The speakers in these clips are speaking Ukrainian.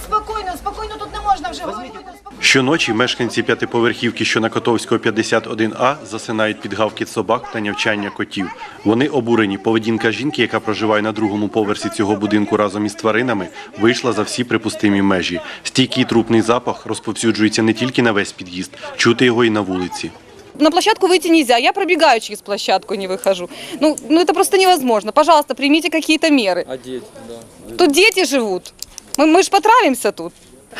Спокійно, спокійно, тут не можна вже говорити. Щоночі мешканці п'ятиповерхівки, що на Котовського 51А, засинають під гавкіт собак та нявчання котів. Вони обурені. Поведінка жінки, яка проживає на другому поверсі цього будинку разом із тваринами, вийшла за всі припустимі межі. Стійкий трупний запах розповсюджується не тільки на весь під'їзд, чути його і на вулиці. На площадку выйти нельзя. Я пробегаю через площадку, не выхожу. Ну, ну это просто невозможно. Пожалуйста, примите какие-то меры. А дети, да. Тут дети живут. Мы, мы же потравимся тут.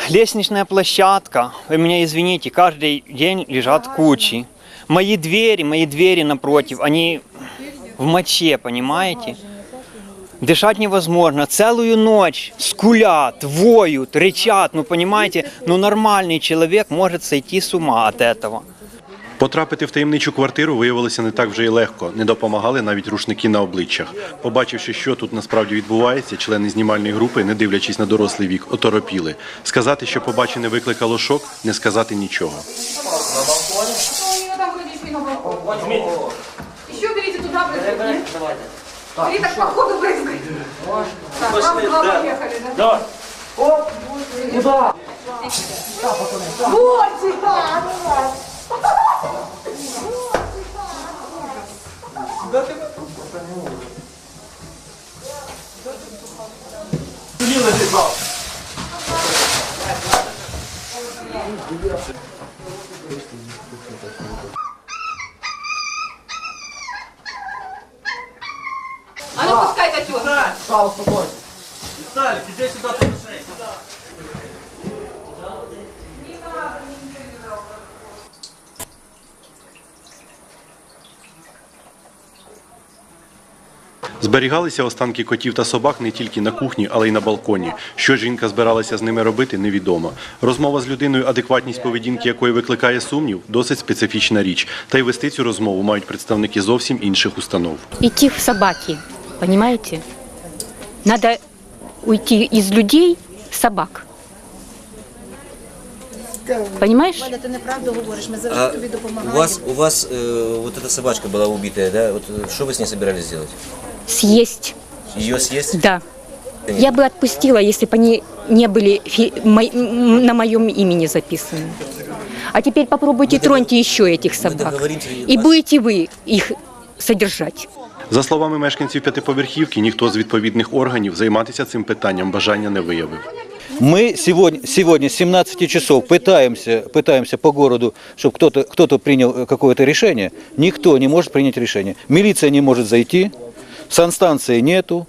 Лестничная площадка, вы меня извините, каждый день лежат кучи. Мои двери, мои двери напротив, они в моче, понимаете? Дышать невозможно. Целую ночь скулят, воют, рычат. Ну, понимаете, ну нормальный человек может сойти с ума от этого. Потрапити в таємничу квартиру виявилося не так вже й легко. Не допомагали навіть рушники на обличчях. Побачивши, що тут насправді відбувається, члени знімальної групи, не дивлячись на дорослий вік, оторопіли. Сказати, що побачене викликало шок, не сказати нічого. Еще берите туда брызгать. Бери так по ходу. Так, раз, два, поехали, да? А ну пускай котел. Встал, спокойно. Встали, иди сюда, ты мешай. Сюда. Зберігалися останки котів та собак не тільки на кухні, але й на балконі. Що жінка збиралася з ними робити, невідомо. Розмова з людиною, адекватність поведінки якої викликає сумнів, досить специфічна річ. Та й вести цю розмову мають представники зовсім інших установ. идти в собаки, понимаете? Надо уйти из людей в собак. Понимаешь? Валя, ти неправду говориш, ми А завжди тобі у допомагаємо. вас, у вас э, вот эта собачка была убитая, да? Вот э, что вы с ней собирались сделать? Съесть, Ее съесть? да. Я бы отпустила, если бы они не были фи- мо- м, на моем имени записаны. А теперь попробуйте троньте еще этих собак. договоримся, И вас- будете вы их содержать. За словами мешканців п'ятиповерхівки, ніхто з відповідних органів займатися цим питанням бажання не виявив. Мы сегодня, сегодня с 17 часов пытаемся, пытаемся по городу, чтобы кто-то кто принял э, какое-то решение. Никто не может принять решение. Милиция не может зайти, санстанции нету,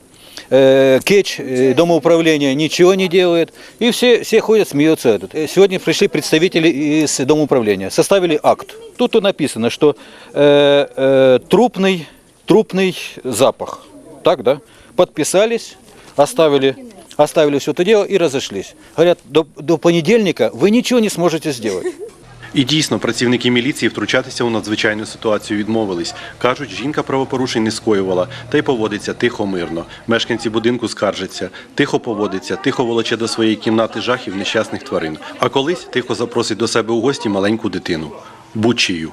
э, КЕЧ, э, домоуправления ничего не делает. И все, все ходят, смеются. Этот. Э, Сегодня пришли представители из домоуправления, составили акт. Тут и написано, что э, э, трупный, трупный запах. Так, да? Подписались, оставили, оставили все это дело и разошлись. Говорят, до, до понедельника вы ничего не сможете сделать. І дійсно, працівники міліції втручатися у надзвичайну ситуацію відмовились. Кажуть, жінка правопорушень не скоювала та й поводиться тихо мирно. Мешканці будинку скаржаться, тихо поводиться, тихо волоче до своєї кімнати жахів нещасних тварин. А колись тихо запросить до себе у гості маленьку дитину. Бучію.